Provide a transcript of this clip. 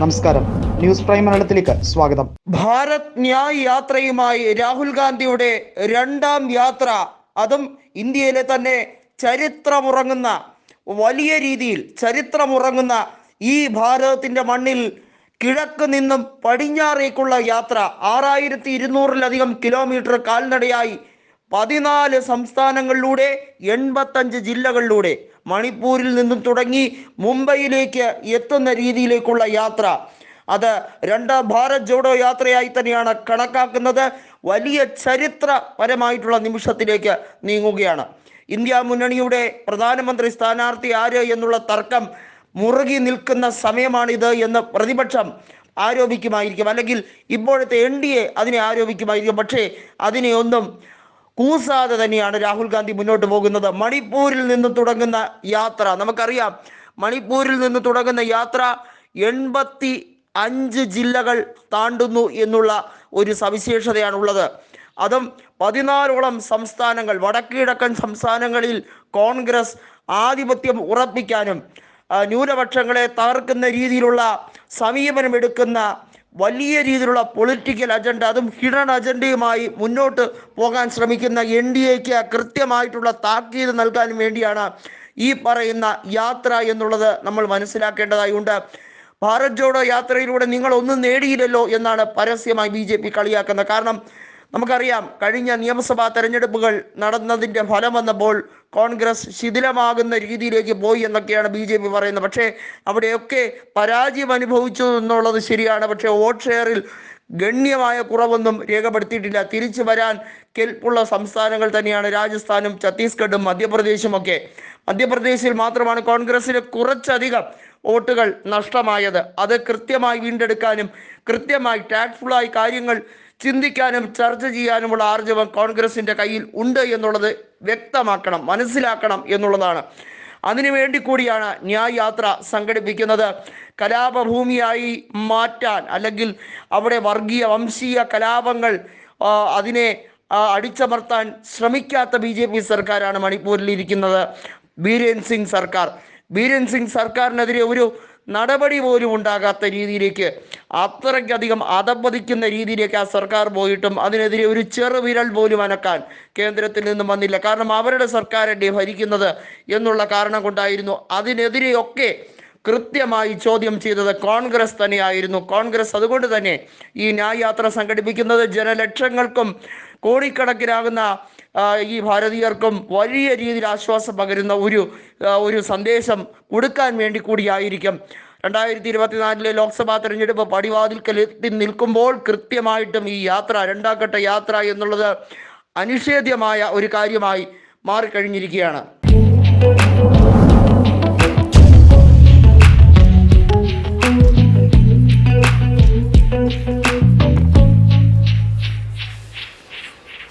നമസ്കാരം. News prime മലയാളത്തിലേക്ക് സ്വാഗതം. ഭാരത് ന്യായ് യാത്രയുമായി രാഹുൽ ഗാന്ധിയുടെ രണ്ടാം യാത്ര. അതും ഇന്ത്യയിലെ തന്നെ ചരിത്രമുറങ്ങുന്ന വലിയ രീതിയിൽ ചരിത്രമുറങ്ങുന്ന ഈ ഭാരതത്തിന്റെ മണ്ണിൽ കിഴക്ക് നിന്നും പടിഞ്ഞാറേക്കുള്ള യാത്ര. ആറായിരത്തി ഇരുന്നൂറിലധികം കിലോമീറ്റർ കാൽനടയായി പതിനാല് സംസ്ഥാനങ്ങളിലൂടെ എൺപത്തഞ്ച് ജില്ലകളിലൂടെ മണിപ്പൂരിൽ നിന്നും തുടങ്ങി മുംബൈയിലേക്ക് എത്തുന്ന രീതിയിലേക്കുള്ള യാത്ര. അത് രണ്ടാം ഭാരത് ജോഡോ യാത്രയായി തന്നെയാണ് കണക്കാക്കുന്നത്. വലിയ ചരിത്രപരമായിട്ടുള്ള നിമിഷത്തിലേക്ക് നീങ്ങുകയാണ്. ഇന്ത്യ മുന്നണിയുടെ പ്രധാനമന്ത്രി സ്ഥാനാർത്ഥി ആര് എന്നുള്ള തർക്കം മുറുകി നിൽക്കുന്ന സമയമാണിത് എന്ന് പ്രതിപക്ഷം ആരോപിക്കുമായിരിക്കും. അല്ലെങ്കിൽ ഇപ്പോഴത്തെ എൻ ഡി എ അതിനെ ആരോപിക്കുമായിരിക്കും. പക്ഷേ അതിനെ ഒന്നും കൂസാതെ തന്നെയാണ് രാഹുൽ ഗാന്ധി മുന്നോട്ട് പോകുന്നത്. മണിപ്പൂരിൽ നിന്ന് തുടങ്ങുന്ന യാത്ര നമുക്കറിയാം മണിപ്പൂരിൽ നിന്ന് തുടങ്ങുന്ന യാത്ര എൺപത്തി അഞ്ച് ജില്ലകൾ താണ്ടുന്നു എന്നുള്ള ഒരു സവിശേഷതയാണുള്ളത്. അതും പതിനാലോളം സംസ്ഥാനങ്ങൾ വടക്കിഴക്കൻ സംസ്ഥാനങ്ങളിൽ കോൺഗ്രസ് ആധിപത്യം ഉറപ്പിക്കാനും ന്യൂനപക്ഷങ്ങളെ തകർക്കുന്ന രീതിയിലുള്ള സമീപനമെടുക്കുന്ന വലിയ രീതിയിലുള്ള പൊളിറ്റിക്കൽ അജണ്ട അതും ഹിഡൻ അജണ്ടയുമായി മുന്നോട്ട് പോകാൻ ശ്രമിക്കുന്ന എൻ ഡി എക്ക് കൃത്യമായിട്ടുള്ള താക്കീത് നൽകാൻ വേണ്ടിയാണ് ഈ പറയുന്ന യാത്ര എന്നുള്ളത് നമ്മൾ മനസ്സിലാക്കേണ്ടതായുണ്ട്. ഭാരത് ജോഡോ യാത്രയിലൂടെ നിങ്ങൾ ഒന്നും നേടിയില്ലല്ലോ എന്നാണ് പരസ്യമായി ബി കളിയാക്കുന്നത്. കാരണം നമുക്കറിയാം കഴിഞ്ഞ നിയമസഭാ തെരഞ്ഞെടുപ്പുകൾ നടന്നതിന്റെ ഫലം വന്നപ്പോൾ കോൺഗ്രസ് ശിഥിലമാകുന്ന രീതിയിലേക്ക് പോയി എന്നൊക്കെയാണ് ബി ജെ പി പറയുന്നത്. പക്ഷേ അവിടെയൊക്കെ പരാജയം അനുഭവിച്ചു എന്നുള്ളത് ശരിയാണ്. പക്ഷേ വോട്ട് ഷെയറിൽ ഗണ്യമായ കുറവൊന്നും രേഖപ്പെടുത്തിയിട്ടില്ല. തിരിച്ചു വരാൻ കെൽപ്പുള്ള സംസ്ഥാനങ്ങൾ തന്നെയാണ് രാജസ്ഥാനും ഛത്തീസ്ഗഡും മധ്യപ്രദേശും ഒക്കെ. മധ്യപ്രദേശിൽ മാത്രമാണ് കോൺഗ്രസിന് കുറച്ചധികം വോട്ടുകൾ നഷ്ടമായത്. അത് കൃത്യമായി വീണ്ടെടുക്കാനും കൃത്യമായി ടാക്ട്ഫുള്ളായി കാര്യങ്ങൾ ചിന്തിക്കാനും ചർച്ച ചെയ്യാനുമുള്ള ആർജവം കോൺഗ്രസിന്റെ കയ്യിൽ ഉണ്ട് എന്നുള്ളത് വ്യക്തമാക്കണം മനസ്സിലാക്കണം എന്നുള്ളതാണ്. അതിനുവേണ്ടി കൂടിയാണ് ന്യായ യാത്ര സംഘടിപ്പിക്കുന്നത്. കലാപഭൂമിയായി മാറ്റാൻ അല്ലെങ്കിൽ അവിടെ വർഗീയ വംശീയ കലാപങ്ങൾ അതിനെ അടിച്ചമർത്താൻ ശ്രമിക്കാത്ത ബി ജെ പി സർക്കാരാണ് മണിപ്പൂരിൽ ഇരിക്കുന്നത്. ബീരേൻ സിംഗ് സർക്കാർ. ബീരേൻ സിംഗ് സർക്കാരിനെതിരെ ഒരു നടപടി പോലും ഉണ്ടാകാത്ത രീതിയിലേക്ക് അത്രയ്ക്കധികം അതപ്പതിക്കുന്ന രീതിയിലേക്ക് ആ സർക്കാർ പോയിട്ടും അതിനെതിരെ ഒരു ചെറുവിരൽ പോലും അനക്കാൻ കേന്ദ്രത്തിൽ നിന്നും വന്നില്ല. കാരണം അവരുടെ സർക്കാരല്ലേ ഭരിക്കുന്നത് എന്നുള്ള കാരണം കൊണ്ടായിരുന്നു അതിനെതിരെയൊക്കെ കൃത്യമായി ചോദ്യം ചെയ്തത് കോൺഗ്രസ് തന്നെയായിരുന്നു. കോൺഗ്രസ് അതുകൊണ്ട് തന്നെ ഈ ന്യായയാത്ര സംഘടിപ്പിക്കുന്നത് ജനലക്ഷങ്ങൾക്കും കോടിക്കണക്കിനാകുന്ന ഈ ഭാരതീയർക്കും വലിയ രീതിയിൽ ആശ്വാസം പകരുന്ന ഒരു ഒരു സന്ദേശം കൊടുക്കാൻ വേണ്ടി കൂടിയായിരിക്കും. രണ്ടായിരത്തി ഇരുപത്തിനാലിലെ ലോക്സഭാ തെരഞ്ഞെടുപ്പ് പടിവാതിൽക്കൽ എത്തി നിൽക്കുമ്പോൾ കൃത്യമായിട്ടും ഈ യാത്ര രണ്ടാംഘട്ട യാത്ര എന്നുള്ളത് അനിഷേധ്യമായ ഒരു കാര്യമായി മാറിക്കഴിഞ്ഞിരിക്കുകയാണ്.